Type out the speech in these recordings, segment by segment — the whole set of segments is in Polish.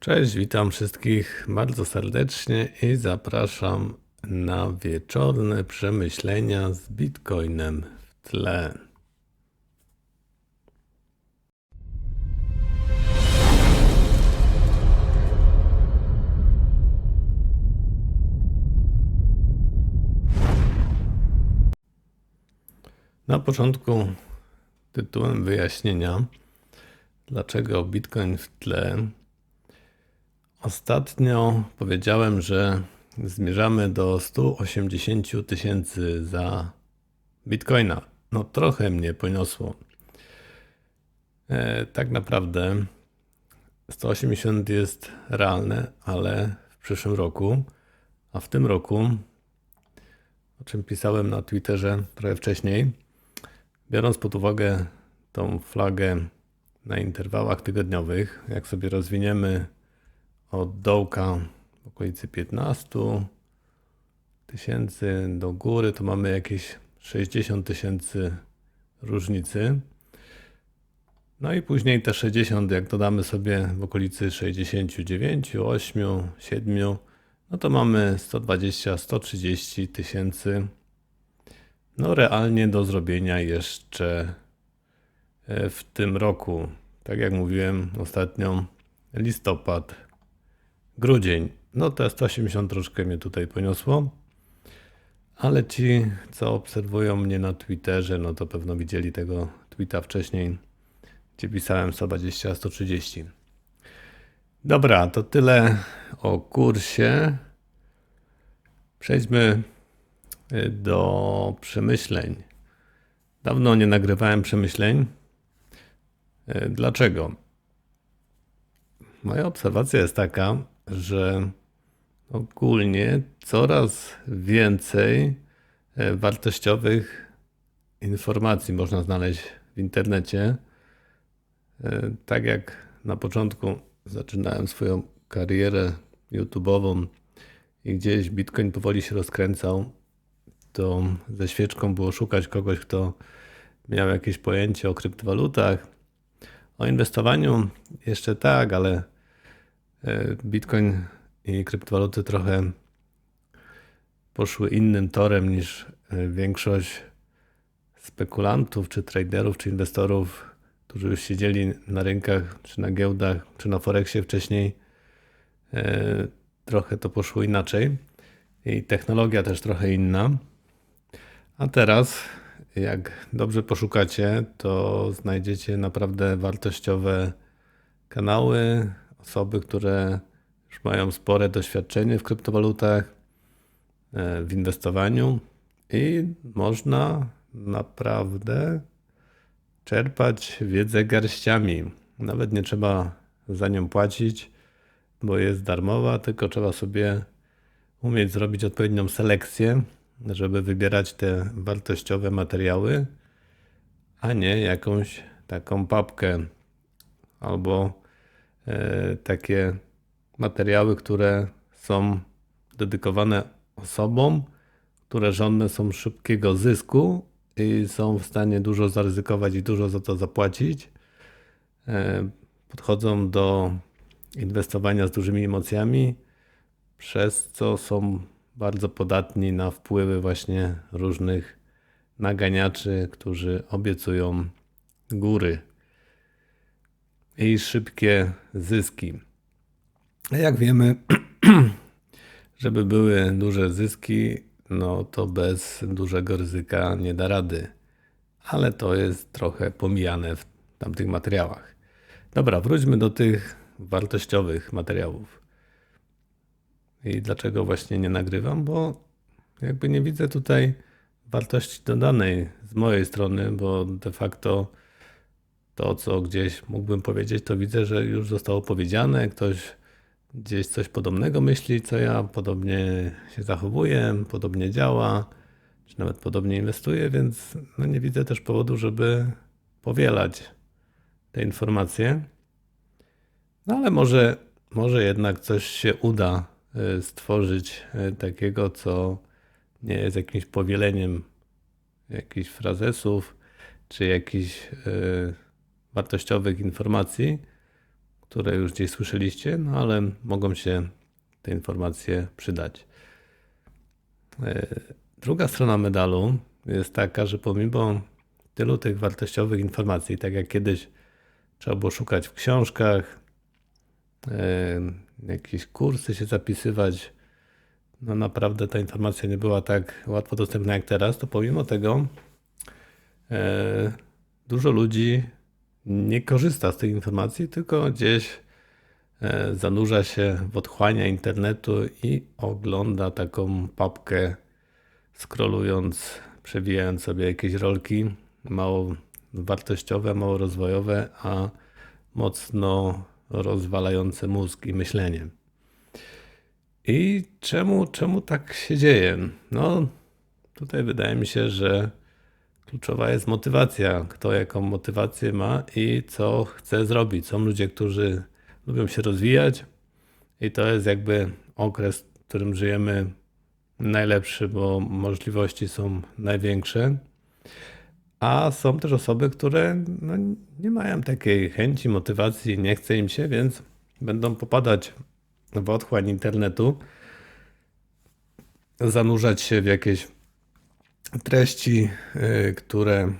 Cześć, witam wszystkich bardzo serdecznie i zapraszam na wieczorne przemyślenia z Bitcoinem w tle. Na początku tytułem wyjaśnienia, dlaczego Bitcoin w tle. Ostatnio powiedziałem, że zmierzamy do 180 tysięcy za Bitcoina. No trochę mnie poniosło. E, tak naprawdę 180 jest realne, ale w przyszłym roku, a w tym roku, o czym pisałem na Twitterze trochę wcześniej, biorąc pod uwagę tą flagę na interwałach tygodniowych, jak sobie rozwiniemy od dołka w okolicy 15 tysięcy do góry, to mamy jakieś 60 tysięcy różnicy. No i później te 60, jak dodamy sobie w okolicy 69, 8, 7, no to mamy 120-130 tysięcy. No realnie do zrobienia jeszcze e, w tym roku. Tak jak mówiłem ostatnio, listopad, grudzień. No te 180 troszkę mnie tutaj poniosło. Ale ci, co obserwują mnie na Twitterze, no to pewno widzieli tego tweeta wcześniej, gdzie pisałem 120, 130. Dobra, to tyle o kursie. Przejdźmy y, do przemyśleń. Dawno nie nagrywałem przemyśleń. Y, dlaczego? Moja obserwacja jest taka, że ogólnie coraz więcej e, wartościowych informacji można znaleźć w internecie. E, tak jak na początku zaczynałem swoją karierę YouTube'ową i gdzieś Bitcoin powoli się rozkręcał, to ze świeczką było szukać kogoś, kto miał jakieś pojęcie o kryptowalutach. O inwestowaniu jeszcze tak, ale Bitcoin i kryptowaluty trochę poszły innym torem niż e, większość spekulantów, czy traderów, czy inwestorów, którzy już siedzieli na rynkach, czy na giełdach, czy na Forexie wcześniej. E, trochę to poszło inaczej i technologia też trochę inna. A teraz, jak dobrze poszukacie, to znajdziecie naprawdę wartościowe kanały, osoby, które już mają spore doświadczenie w kryptowalutach, e, w inwestowaniu i można naprawdę czerpać wiedzę garściami. Nawet nie trzeba za nią płacić, bo jest darmowa, tylko trzeba sobie umieć zrobić odpowiednią selekcję, żeby wybierać te wartościowe materiały, a nie jakąś taką papkę albo takie materiały, które są dedykowane osobom, które żądne są szybkiego zysku i są w stanie dużo zaryzykować i dużo za to zapłacić. E, podchodzą do inwestowania z dużymi emocjami, przez co są bardzo podatni na wpływy właśnie różnych naganiaczy, którzy obiecują góry i szybkie zyski. Jak wiemy, żeby były duże zyski, no to bez dużego ryzyka nie da rady. Ale to jest trochę pomijane w tamtych materiałach. Dobra, wróćmy do tych wartościowych materiałów. I dlaczego właśnie nie nagrywam? Bo jakby nie widzę tutaj wartości dodanej z mojej strony, bo de facto to, co gdzieś mógłbym powiedzieć, to widzę, że już zostało powiedziane. Ktoś gdzieś coś podobnego myśli, co ja, podobnie się zachowuję, podobnie działa, czy nawet podobnie inwestuje, więc no nie widzę też powodu, żeby powielać te informacje. No ale może, może jednak coś się uda y, stworzyć y, takiego, co nie jest jakimś powieleniem jakichś frazesów, czy jakichś. Wartościowych informacji, które już gdzieś słyszeliście, no ale mogą się te informacje przydać. E, Druga strona medalu jest taka, że pomimo tylu tych wartościowych informacji, tak jak kiedyś trzeba było szukać w książkach, e, jakieś kursy się zapisywać, no naprawdę ta informacja nie była tak łatwo dostępna jak teraz, to pomimo tego e, dużo ludzi nie korzysta z tych informacji, tylko gdzieś e, zanurza się w otchłania internetu i ogląda taką papkę, scrollując, przewijając sobie jakieś rolki, mało wartościowe, mało rozwojowe, a mocno rozwalające mózg i myślenie. I czemu, czemu tak się dzieje? No, tutaj wydaje mi się, że kluczowa jest motywacja. Kto jaką motywację ma i co chce zrobić. Są ludzie, którzy lubią się rozwijać, i to jest jakby okres, w którym żyjemy najlepszy, bo możliwości są największe. A są też osoby, które no, nie mają takiej chęci, motywacji, nie chce im się, więc będą popadać w otchłań internetu, zanurzać się w jakieś treści, y, które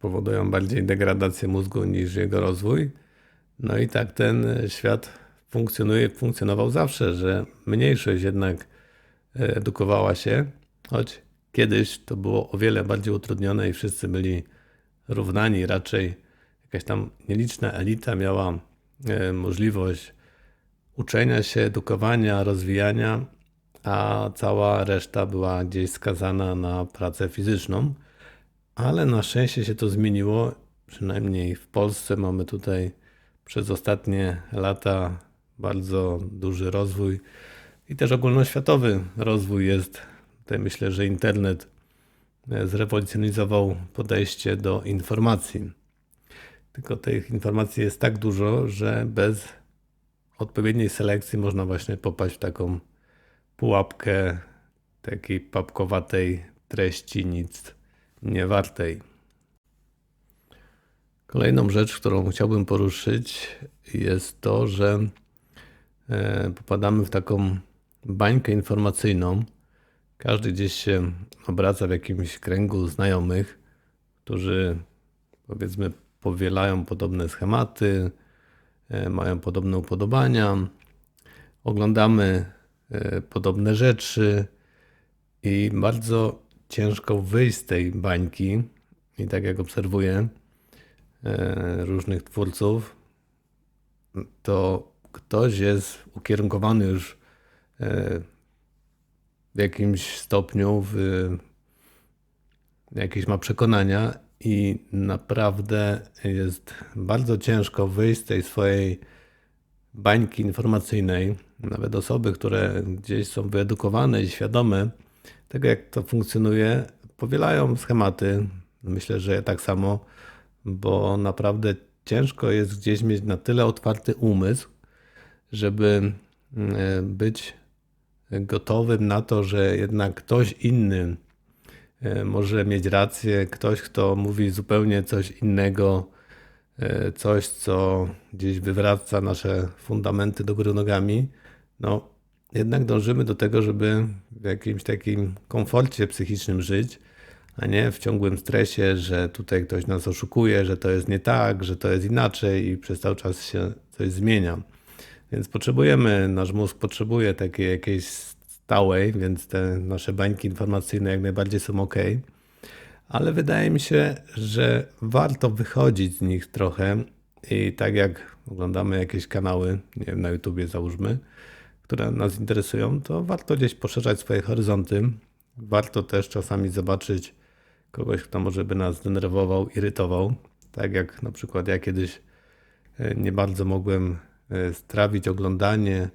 powodują bardziej degradację mózgu niż jego rozwój. No i tak ten świat funkcjonuje, funkcjonował zawsze, że mniejszość jednak y, edukowała się, choć kiedyś to było o wiele bardziej utrudnione i wszyscy byli równani. Raczej jakaś tam nieliczna elita miała y, możliwość uczenia się, edukowania, rozwijania, a cała reszta była gdzieś skazana na pracę fizyczną. Ale na szczęście się to zmieniło, przynajmniej w Polsce mamy tutaj przez ostatnie lata bardzo duży rozwój i też ogólnoświatowy rozwój jest. Tutaj myślę, że internet zrewolucjonizował podejście do informacji. Tylko tych informacji jest tak dużo, że bez odpowiedniej selekcji można właśnie popaść w taką pułapkę takiej papkowatej treści, nic nie wartej. Kolejną rzecz, którą chciałbym poruszyć, jest to, że e, popadamy w taką bańkę informacyjną. Każdy gdzieś się obraca w jakimś kręgu znajomych, którzy powiedzmy powielają podobne schematy, e, mają podobne upodobania. Oglądamy podobne rzeczy. I bardzo ciężko wyjść z tej bańki. I tak jak obserwuję e, różnych twórców, to ktoś jest ukierunkowany już e, w jakimś stopniu, w jakieś ma przekonania. I naprawdę jest bardzo ciężko wyjść z tej swojej bańki informacyjnej, nawet osoby, które gdzieś są wyedukowane i świadome tego, jak to funkcjonuje, powielają schematy. Myślę, że ja tak samo, bo naprawdę ciężko jest gdzieś mieć na tyle otwarty umysł, żeby e, być gotowym na to, że jednak ktoś inny e, może mieć rację, ktoś, kto mówi zupełnie coś innego, E, coś, co gdzieś wywraca nasze fundamenty do góry nogami, no jednak dążymy do tego, żeby w jakimś takim komforcie psychicznym żyć, a nie w ciągłym stresie, że tutaj ktoś nas oszukuje, że to jest nie tak, że to jest inaczej i przez cały czas się coś zmienia. Więc potrzebujemy, nasz mózg potrzebuje takiej jakiejś stałej, więc te nasze bańki informacyjne jak najbardziej są ok ale wydaje mi się, że warto wychodzić z nich trochę i tak jak oglądamy jakieś kanały, nie wiem, na YouTubie załóżmy, które nas interesują, to warto gdzieś poszerzać swoje horyzonty. Warto też czasami zobaczyć kogoś, kto może by nas denerwował, irytował. Tak jak na przykład ja kiedyś e, nie bardzo mogłem e, strawić oglądanie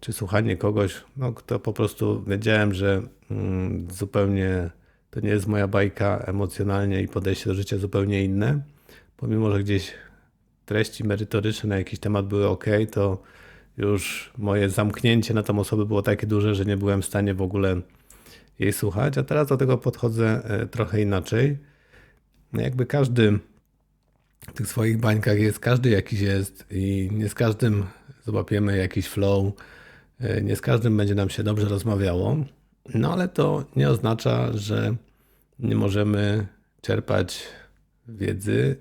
czy słuchanie kogoś, no, kto po prostu wiedziałem, że mm, zupełnie to nie jest moja bajka emocjonalnie i podejście do życia zupełnie inne. Pomimo, że gdzieś treści merytoryczne na jakiś temat były ok, to już moje zamknięcie na tą osobę było takie duże, że nie byłem w stanie w ogóle jej słuchać, a teraz do tego podchodzę e, trochę inaczej. No jakby każdy w tych swoich bańkach jest, każdy jakiś jest i nie z każdym złapiemy jakiś flow, e, nie z każdym będzie nam się dobrze rozmawiało, no ale to nie oznacza, że nie możemy czerpać wiedzy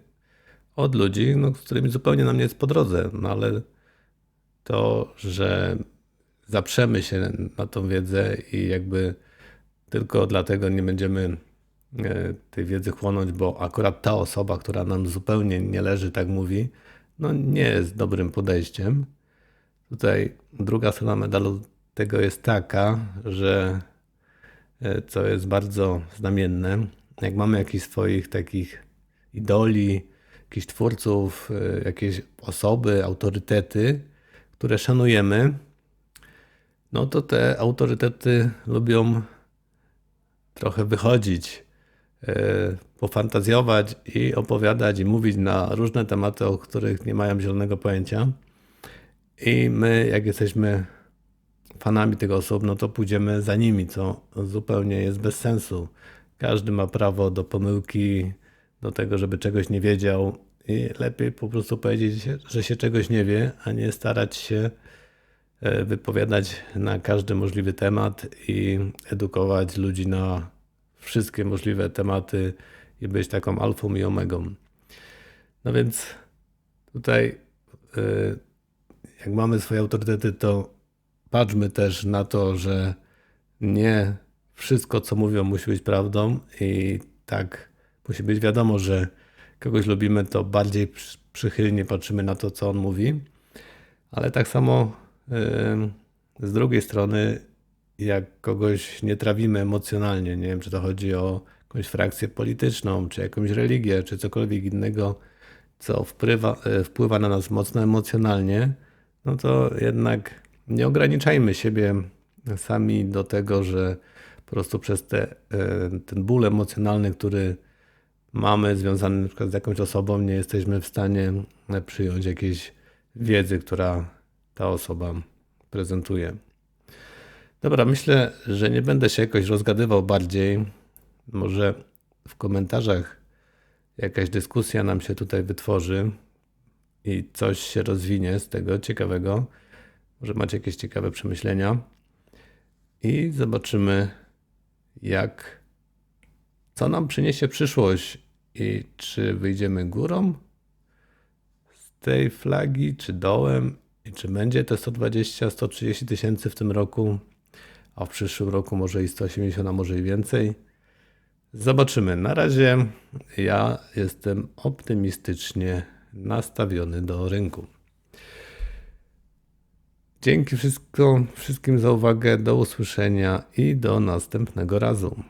od ludzi, no, z którymi zupełnie nam nie jest po drodze, no ale to, że zaprzemy się na tą wiedzę i jakby tylko dlatego nie będziemy e, tej wiedzy chłonąć, bo akurat ta osoba, która nam zupełnie nie leży, tak mówi, no nie jest dobrym podejściem. Tutaj druga strona medalu tego jest taka, że e, co jest bardzo znamienne, jak mamy jakichś swoich takich idoli, jakichś twórców, e, jakieś osoby, autorytety, które szanujemy, no to te autorytety lubią trochę wychodzić, e, pofantazjować i opowiadać i mówić na różne tematy, o których nie mają zielonego pojęcia. I my, jak jesteśmy fanami tych osób, no to pójdziemy za nimi, co zupełnie jest bez sensu. Każdy ma prawo do pomyłki, do tego, żeby czegoś nie wiedział i lepiej po prostu powiedzieć, że się czegoś nie wie, a nie starać się e, wypowiadać na każdy możliwy temat i edukować ludzi na wszystkie możliwe tematy i być taką alfą i omegą. No więc tutaj, e, jak mamy swoje autorytety, to patrzmy też na to, że nie wszystko, co mówią, musi być prawdą i tak musi być wiadomo, że kogoś lubimy, to bardziej przychylnie patrzymy na to, co on mówi. Ale tak samo z drugiej strony, jak kogoś nie trawimy emocjonalnie, nie wiem, czy to chodzi o jakąś frakcję polityczną, czy jakąś religię, czy cokolwiek innego, co wpływa, e, wpływa na nas mocno emocjonalnie, no to jednak nie ograniczajmy siebie sami do tego, że po prostu przez te, e, ten ból emocjonalny, który mamy związany na przykład z jakąś osobą, nie jesteśmy w stanie przyjąć jakiejś wiedzy, która ta osoba prezentuje. Dobra, myślę, że nie będę się jakoś rozgadywał bardziej. Może w komentarzach jakaś dyskusja nam się tutaj wytworzy i coś się rozwinie z tego ciekawego. Może macie jakieś ciekawe przemyślenia. I zobaczymy, jak co nam przyniesie przyszłość i czy wyjdziemy górą z tej flagi, czy dołem, i czy będzie te 120-130 tysięcy w tym roku, a w przyszłym roku może i 180, a może i więcej. Zobaczymy. Na razie ja jestem optymistycznie nastawiony do rynku. Dzięki wszystko, wszystkim za uwagę. Do usłyszenia i do następnego razu.